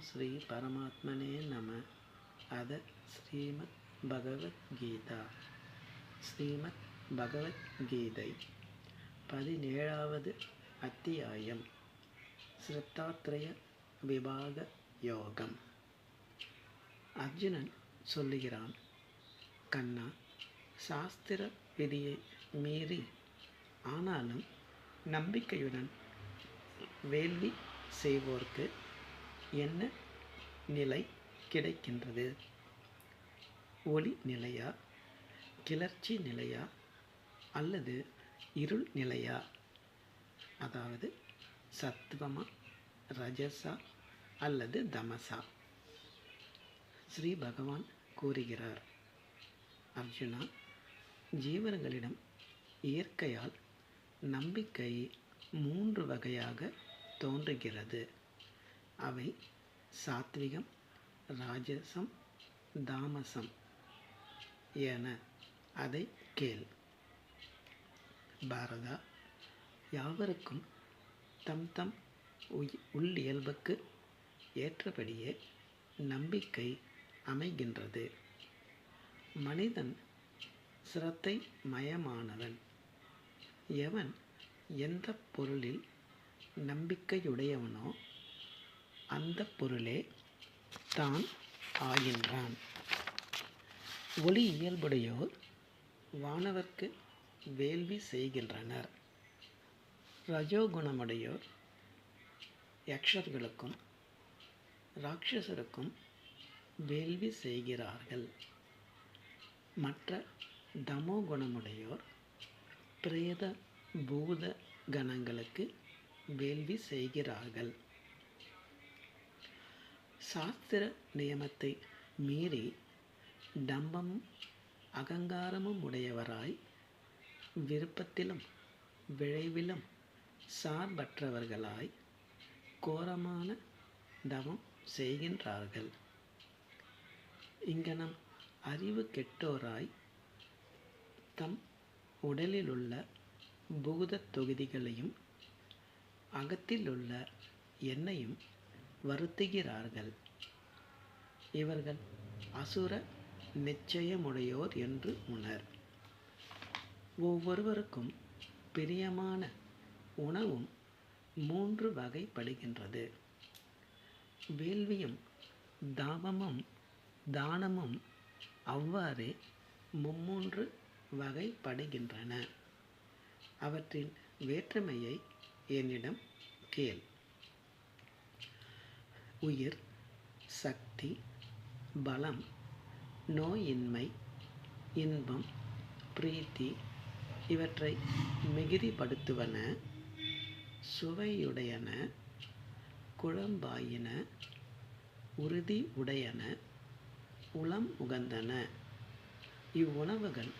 ஸ்ரீ பரமாத்மனே நம. அத ஸ்ரீமத் பகவத்கீதா. ஸ்ரீமத் பகவத்கீதை பதினேழாவது அத்தியாயம். ஸ்ரத்தாத்ரய விபாக யோகம். அர்ஜுனன் சொல்லுகிறான் கண்ணா சாஸ்திர விதியை மீறி ஆனாலும் நம்பிக்கையுடன் வேள்வி செய்வோர்க்கு என்ன நிலை கிடைக்கின்றது? ஒளி நிலையா? கிளர்ச்சி நிலையா? அல்லது இருள் நிலையா? அதாவது சத்துவமா ரஜசா அல்லது தமசா? ஸ்ரீ பகவான் கூறுகிறார் அர்ஜுனா ஜீவர்களிடம் இயற்கையால் நம்பிக்கை மூன்று வகையாக தோன்றுகிறது. அவை சாத்விகம் ராஜசம் தாமசம் என அதை கேள். பாரதா யாவருக்கும் தம் தம் உய் உள் இயல்புக்கு ஏற்றபடியே நம்பிக்கை அமைகின்றது. மனிதன் சிரத்தை மயமானவன். எவன் எந்த பொருளில் நம்பிக்கையுடையவனோ அந்த பொருளே தான் ஆகின்றான். ஒளி இயல்புடையோர் வானவர்க்கு வேள்வி செய்கின்றனர். ரஜோகுணமுடையோர் யக்ஷர்களுக்கும் ராட்சசருக்கும் வேள்வி செய்கிறார்கள். மற்ற தமோ குணமுடையோர் பிரேத பூத கணங்களுக்கு வேள்வி செய்கிறார்கள். சாஸ்திர நியமத்தை மீறி டம்பமும் அகங்காரமும் உடையவராய் விருப்பத்திலும் விளைவிலும் சார்பற்றவர்களாய் கோரமான தவம் செய்கின்றார்கள். இங்கனம் அறிவு கெட்டோராய் தம் உடலிலுள்ள பூத தொகுதிகளையும் அகத்திலுள்ள எண்ணையும் வருத்துகிறார்கள். இவர்கள் அசுர நிச்சயமுடையோர் என்று உணர் ஒவ்வொருவருக்கும் பிரியமான உணவும் மூன்று வகைப்படுகின்றது. வேள்வியும் தாபமும் தானமும் அவ்வாறே மும்மூன்று வகைப்படுகின்றன. அவற்றின் வேற்றுமையை என்னிடம் கேள். உயிர் சக்தி பலம் நோயின்மை இன்பம் பிரீத்தி இவற்றை மிகுதிப்படுத்துவன சுவையுடையன குழம்பாயின உறுதி உடையன உளம் உகந்தன. இவ்வுணவுகள்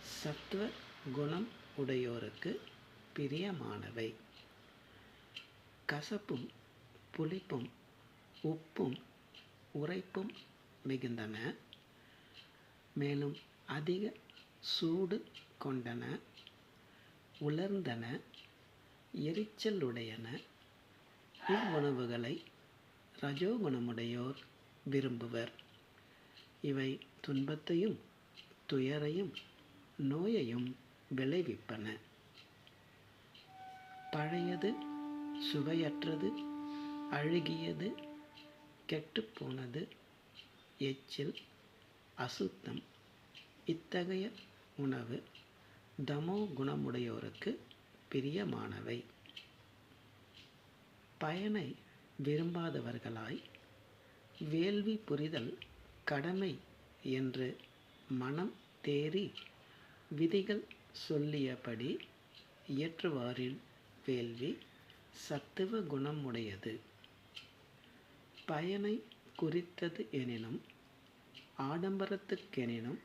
சத்துவ குணம் உடையோருக்கு பிரியமானவை. கசப்பும் புளிப்பும் உப்பும் உரைப்பும் மிகுந்தன மேலும் அதிக சூடு கொண்டன உலர்ந்தன எரிச்சலுடையன. இவ்வுணவுகளை ரஜோகுணமுடையோர் விரும்புவர். இவை துன்பத்தையும் துயரையும் நோயையும் விளைவிப்பன. பழையது சுவையற்றது அழுகியது கெட்டுப்போனது எச்சில் அசுத்தம். இத்தகைய உணவு தமோ குணமுடையோருக்கு பிரியமானவை. பயனை விரும்பாதவர்களாய் வேள்வி புரிதல் கடமை என்று மனம் தேறி விதிகள் சொல்லியபடி இயற்றுவாரின் வேள்வி சத்துவ குணமுடையது. பயனை குறித்தது எனினும் ஆடம்பரத்துக்கெனினும்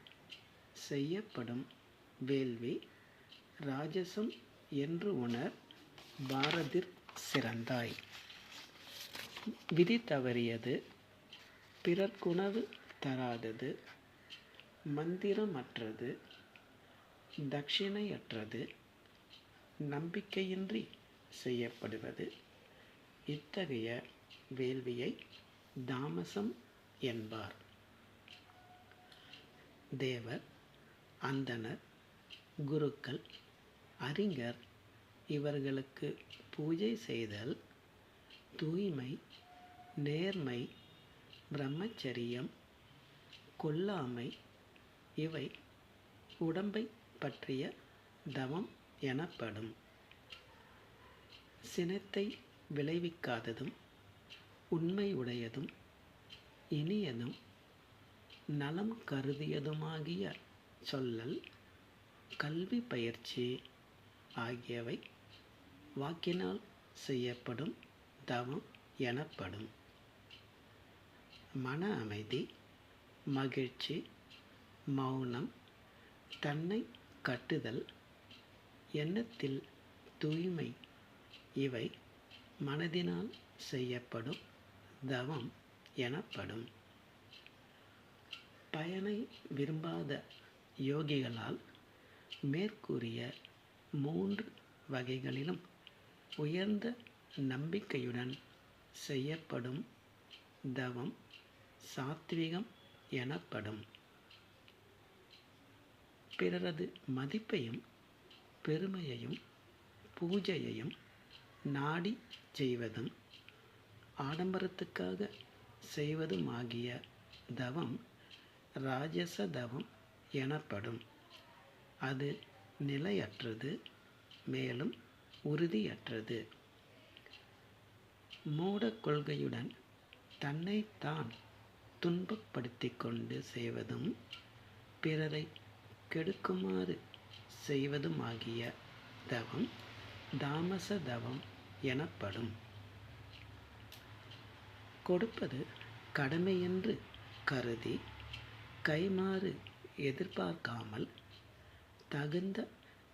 செய்யப்படும் வேள்வி ராஜசம் என்று உணர் பாரதிற் சிறந்தாய். விதி தவறியது பிறர்க்குணவு தராதது மந்திரமற்றது தட்சிணையற்றது நம்பிக்கையின்றி செய்யப்படுவது. இத்தகைய வேள்வியை தாமசம் என்பார். தேவர் அந்தணர் குருக்கள் அறிஞர் இவர்களுக்கு பூஜை செய்தல் தூய்மை நேர்மை பிரம்மச்சரியம் கொல்லாமை இவை உடம்பை பற்றிய தவம் எனப்படும். சினத்தை விளைவிக்காததும் உண்மையுடையதும் இனியதும் நலம் கருதியதுமாகிய சொல்லல் கல்வி பயிற்சி ஆகியவை வாக்கினால் செய்யப்படும் தவம் எனப்படும். மன அமைதி மகிழ்ச்சி மௌனம் தன்னை கட்டுதல் எண்ணத்தில் தூய்மை இவை மனதினால் செய்யப்படும் தவம் எனப்படும். பயனை விரும்பாத யோகிகளால் மேற்கூறிய மூன்று வகைகளிலும் உயர்ந்த நம்பிக்கையுடன் செய்யப்படும் தவம் சாத்விகம் எனப்படும். பிறரது மதிப்பையும் பெருமையையும் பூஜையையும் நாடி செய்வதும் ஆடம்பரத்துக்காக செய்வதுமாகிய தவம் ராஜச தவம் எனப்படும். அது நிலையற்றது மேலும் உறுதியற்றது. மூட கொள்கையுடன் தன்னைத்தான் துன்பப்படுத்தி கொண்டு செய்வதும் பிறரை கெடுக்குமாறு செய்வதுமாகிய தவம் தாமச தவம் எனப்படும். கொடுப்பது கடமையென்று கருதி கைமாறு எதிர்பார்க்காமல் தகுந்த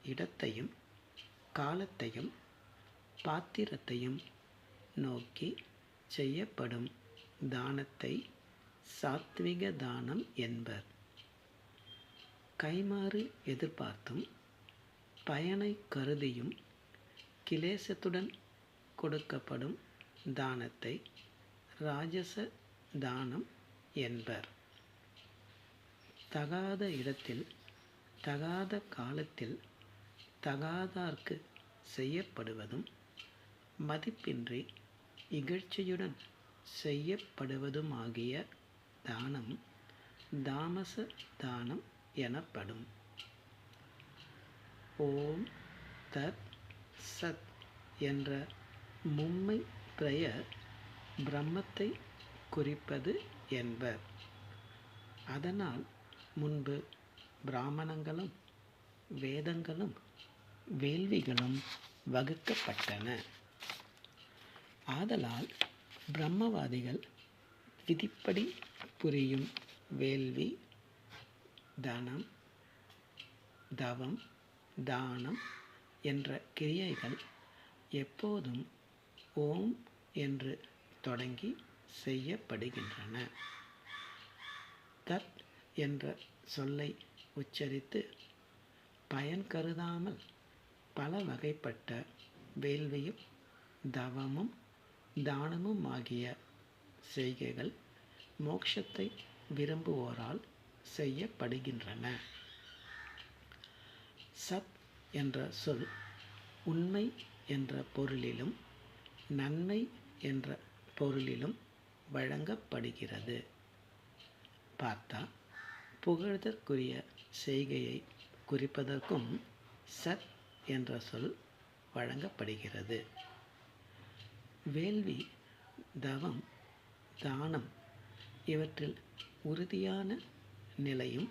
இடத்தையும் காலத்தையும் பாத்திரத்தையும் நோக்கி செய்யப்படும் தானத்தை சாத்விக தானம் என்பர். கைமாறு எதிர்பார்த்தும் பயனை கருதியும் கிலேசத்துடன் கொடுக்கப்படும் தானத்தை ராஜச தானம் என்பர். தகாத இடத்தில் தகாத காலத்தில் தகாதார்க்கு செய்யப்படுவதும் மதிப்பின்றி இகழ்ச்சியுடன் செய்யப்படுவதுமாகிய தானம் தாமச தானம் எனப்படும். ஓம் தத் சத் என்ற மும்மை பெயர் பிரம்மத்தை குறிப்பது என்பர். அதனால் முன்பு பிராமணங்களும் வேதங்களும் வேள்விகளும் வகுக்கப்பட்டன. ஆதலால் பிரம்மவாதிகள் விதிப்படி புரியும் வேள்வி தனம் தவம் தானம் என்ற கிரியைகள் எப்போதும் ஓம் என்று தொடங்கி செய்யப்படுகின்றன. தத் என்ற சொல்லை உச்சரித்து பயன் கருதாமல் பல வகைப்பட்ட வேள்வியும் தவமும் தானமும் ஆகிய செய்கைகள் மோட்சத்தை விரும்புவோரால் செய்யப்படுகின்றன. சத் என்ற சொல் உண்மை என்ற பொருளிலும் நன்மை என்ற பொருளிலும் வழங்கப்படுகிறது. பார்த்தா புகழ்தற்குரிய செய்கையை குறிப்பதற்கும் சத் என்ற சொல் வழங்கப்படுகிறது. வேள்வி தவம் தானம் இவற்றில் உறுதியான நிலையும்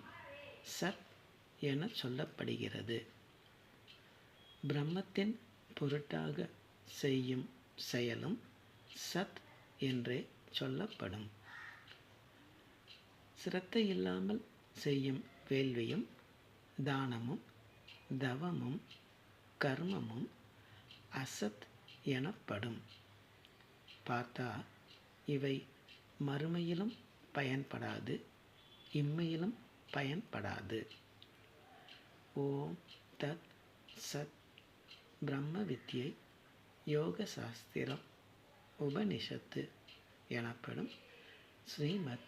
சத் என சொல்லப்படுகிறது. பிரம்மத்தின் பொருட்டாக செய்யும் செயலும் சத் என்றே சொல்லப்படும். சிரத்தை இல்லாமல் செய்யும் வேள்வியும் தானமும் தவமும் கர்மமும் அசத் எனப்படும். பார்த்தா இவை மறுமையிலும் பயன்படாது இம்மையிலும் பயன்படாது. ஓம் தத் சத் பிரம்ம வித்யை யோக சாஸ்திரம் உபனிஷத்து எனப்படும் ஸ்ரீமத்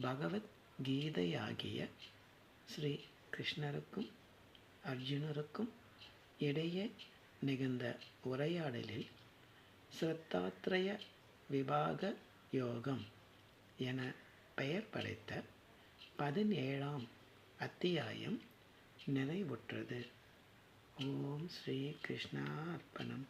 பகவத் கீதையாகிய ஸ்ரீ கிருஷ்ணருக்கும் அர்ஜுனருக்கும் இடையே நிகழ்ந்த உரையாடலில் ஸ்ரத்தாத்ரய விபாக யோகம் என பெயர் படைத்த பதினேழாம் அத்தியாயம் நிறைவுற்றது. ஓம் ஸ்ரீ கிருஷ்ணா அர்ப்பணம்